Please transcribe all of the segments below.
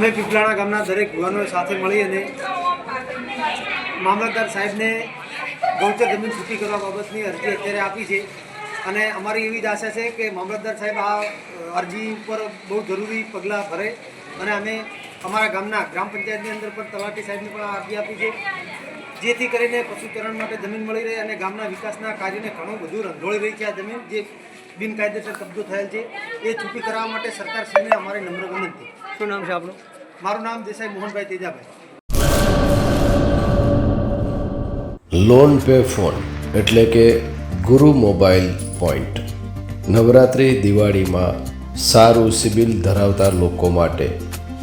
અમે પીપલાણા ગામના દરેક યુવાનો સાથે મળી અને મામલતદાર સાહેબને ગૌચર જમીન છૂટી કરવા બાબતની અરજી અત્યારે આપી છે. અને અમારી એવી જ આશા છે કે મામલતદાર સાહેબ આ અરજી ઉપર બહુ જરૂરી પગલાં ભરે અને અમે અમારા ગામના ગ્રામ પંચાયતની અંદર પણ તલાટી સાહેબને પણ અરજી આપી છે. જેથી કરીને પશુચરણ માટે જમીન મળી રહે અને ગામના વિકાસના કાર્યને ઘણું બધું રંધોળી રહી છે આ જમીન. જે બિનકાયદેસર કબજો થયેલ છે. એ છૂટી કરાવવા માટે સરકારશ્રીને અમારી નમ્ર વિનંતી. શું નામ છે આપણું? મારું નામ દેસાઈ મોહનભાઈ તેજાભાઈ. લોન પે ફોન એટલે કે ગુરુ મોબાઈલ પોઈન્ટ. નવરાત્રિ દિવાળીમાં સારું સિબિલ ધરાવતા લોકો માટે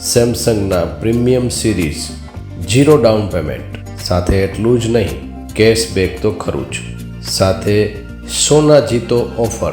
સેમસંગના premium series zero down payment. સાથે એટલું જ નહીં કેશબેક તો ખરું જ. સાથે સોના જીતો ઓફર.